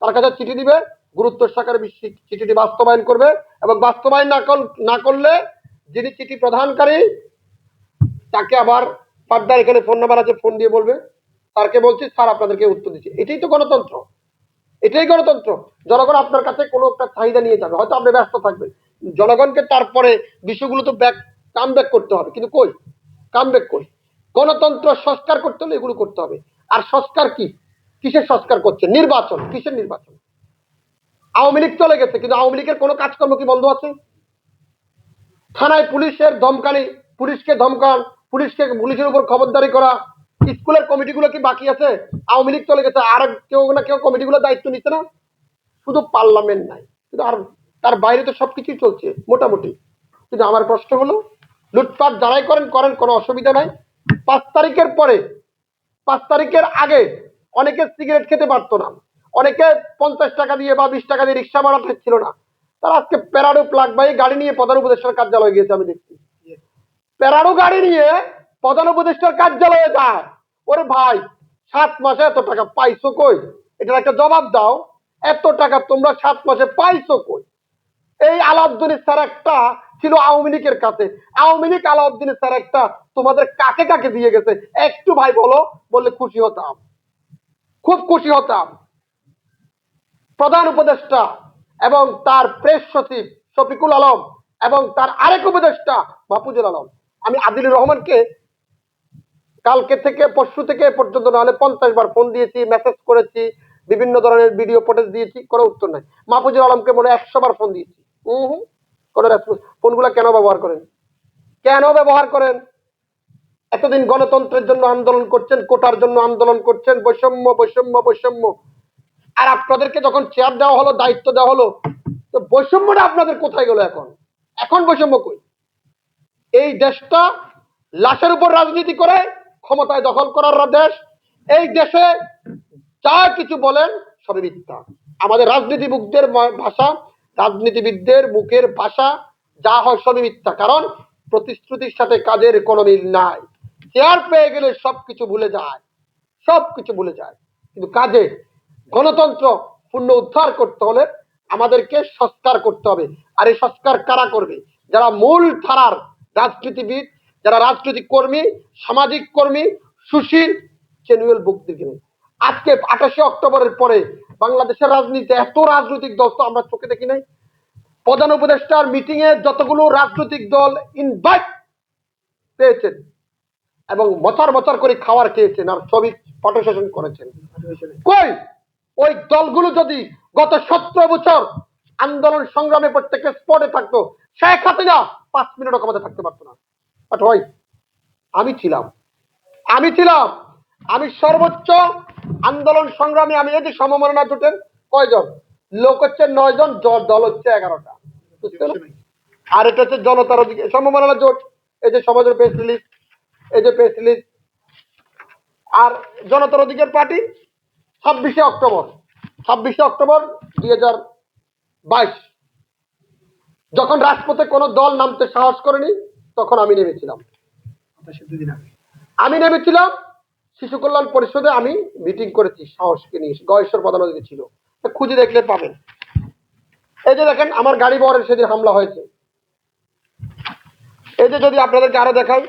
তার কাছে চিঠি দিবে, গুরুত্ব সহকারে চিঠিটি বাস্তবায়ন করবে এবং বাস্তবায়ন না কর- না করলে যিনি চিঠি প্রদানকারী, তাকে আবার পাবদার এখানে ফোন নাম্বার আছে ফোন দিয়ে বলবে। তারকে বলছি, স্যার, আপনাদেরকে উত্তর দিচ্ছি। এটাই তো গণতন্ত্র। এটাই গণতন্ত্র। জনগণ আপনার কাছে কোনো একটা চাহিদা নিয়ে যাবে, হয়তো আপনি ব্যস্ত থাকবেন। জনগণকে তারপরে বিষয়গুলো তো ব্যাক কাম ব্যাক করতে হবে। কিন্তু কই? কাম ব্যাক কই? গণতন্ত্র সংস্কার করতে হলে এগুলো করতে হবে। আর সংস্কার কি? কিসের সংস্কার করছে? নির্বাচন। কিসের নির্বাচন? আওয়ামী লীগ চলে গেছে, কিন্তু আওয়ামী লীগের কোনো কাজকর্ম কি বন্ধ আছে? থানায় পুলিশের ধমকানি, পুলিশকে ধমকান, পুলিশকে পুলিশের উপর খবরদারি করা, স্কুলের কমিটিগুলো কি বাকি আছে? আওয়ামী লীগ চলে গেছে, আর কেউ না কেউ কমিটিগুলো দায়িত্ব নিচ্ছে না? শুধু পার্লামেন্ট নাই। কিন্তু আর তার বাইরে তো সবকিছুই চলছে, মোটামুটি। কিন্তু আমার প্রশ্ন হলো, লুটপাট যারাই করেন করেন, কোনো অসুবিধা নাই। পাঁচ তারিখের পরে, পাঁচ তারিখের আগে অনেকে সিগারেট খেতে পারতো না। অনেকে পঞ্চাশ টাকা দিয়ে বা বিশ টাকা দিয়ে রিক্সা ভাড়া ছিল না। তারা আজকে প্যারাডো প্লাগ বাই গাড়ি নিয়ে প্রধান উপদেষ্টার কার্যালয়ে গিয়েছে, আমি দেখছি। প্যারাডো গাড়ি নিয়ে প্রধান উপদেষ্টার কার্যালয়ে যায়। ওরে ভাই, সাত মাসে এত টাকা পাইছো কই? এটার একটা জবাব দাও। এত টাকা তোমরা সাত মাসে পাইছো কই? এই আলাউদ্দিন স্যার একটা ছিল আওয়ামী লীগের কাছে। আওয়ামী লীগ আলাউদ্দিন স্যার একটা তোমাদের কাকে কাকে দিয়ে গেছে? একটু ভাই বলো, বললে খুশি হতাম। খুব খুশি হতাম। প্রধান উপদেষ্টা এবং তার প্রেস সচিব শফিকুল আলম এবং তার আরেক উপদেষ্টা মাহফুজুল আলম। আমি আদিলুর রহমানকে কালকে থেকে, পরশু থেকে পর্যন্ত নাহলে পঞ্চাশ বার ফোন দিয়েছি মেসেজ করেছি, বিভিন্ন ধরনের ভিডিও ফুটেজ দিয়েছি, কোনো উত্তর নাই। মাহফুজুল আলমকে মনে একশো বার ফোন দিয়েছি। হুম হুম, কোনো ফোনগুলো কেন ব্যবহার করেন? কেন ব্যবহার করেন? এতদিন গণতন্ত্রের জন্য আন্দোলন করছেন, কোটার জন্য আন্দোলন করছেন, বৈষম্য বৈষম্য বৈষম্য। আর আপনাদেরকে যখন চেয়ার দেওয়া হলো, দায়িত্ব দেওয়া হলো, তো বৈষম্যটা আপনাদের কোথায় গেল এখন? এখন বৈষম্য কই? এই দেশটা লাশের উপর রাজনীতি করে, ক্ষমতায় দখল করার দেশ। এই দেশে যা কিছু বলেন, সবই মিথ্যা। আমাদের রাজনীতিবিদদের ভাষা, রাজনীতিবিদদের মুখের ভাষা, যা হয় সবই মিথ্যা। কারণ প্রতিশ্রুতির সাথে কাজের কোনো মিল নাই। চেয়ার পেয়ে গেলে সবকিছু ভুলে যায়, সবকিছু ভুলে যায়। কিন্তু কাজে গণতন্ত্র পূর্ণ উদ্ধার করতে হলে আমাদেরকে সংস্কার করতে হবে। আর এই সংস্কার কারা করবে? যারা মূল ধারার রাজনীতিবিদ, যারা রাজনৈতিক কর্মী, সামাজিক কর্মী, সুশীল, জেনুয়েল বুক দিকে আজকে আঠাশে অক্টোবরের পরে বাংলাদেশের রাজনীতি এত রাজনৈতিক দল তো আমরা চোখে দেখি নাই। প্রধান উপদেষ্টার মিটিং এ যতগুলো রাজনৈতিক দল ইনভাইট পেয়েছেন এবং বছর বছর করে খাওয়ার খেয়েছেন আর ছবি ফটো সেশন করেছেন। কই? ওই দলগুলো যদি গত সতেরো বছর আন্দোলন সংগ্রামে প্রত্যেকের স্পটে থাকতো, শেখ হাসিনা পাঁচ মিনিটও ক্ষমতা থাকতে পারতো না। বাট হয় আমি ছিলাম। আমি ছিলাম। আমি সর্বোচ্চ আন্দোলন সংগ্রামে আমি এই যে সমমরণা জোটেন, কয়জন? লোক হচ্ছে নয় জন দল হচ্ছে এগারোটা। বুঝতে? আর এটা হচ্ছে জনতার অধিকার। সমমরণা জোট, এই যে সমাজের প্রেস রিলিজ এই যে প্রেস রিলিজ আর জনতার অধিকার পার্টি, ছাব্বিশে অক্টোবর ছাব্বিশে অক্টোবর দুই হাজার বাইশ। যখন রাজপথে কোনো দল নামতে সাহস করেনি, তখন আমি নেমেছিলাম। আমি নেমেছিলাম, শিশু কল্যাণ পরিষদে আমি মিটিং করেছি, সাহসকে নিয়ে, গয়েশ্বর প্রধান অতিথি ছিল। খুঁজে দেখলে পাবেন এই যে দেখেন, আমার গাড়ি বহরের সেদিন হামলা হয়েছে। এই যে যদি আপনাদেরকে আরও দেখাই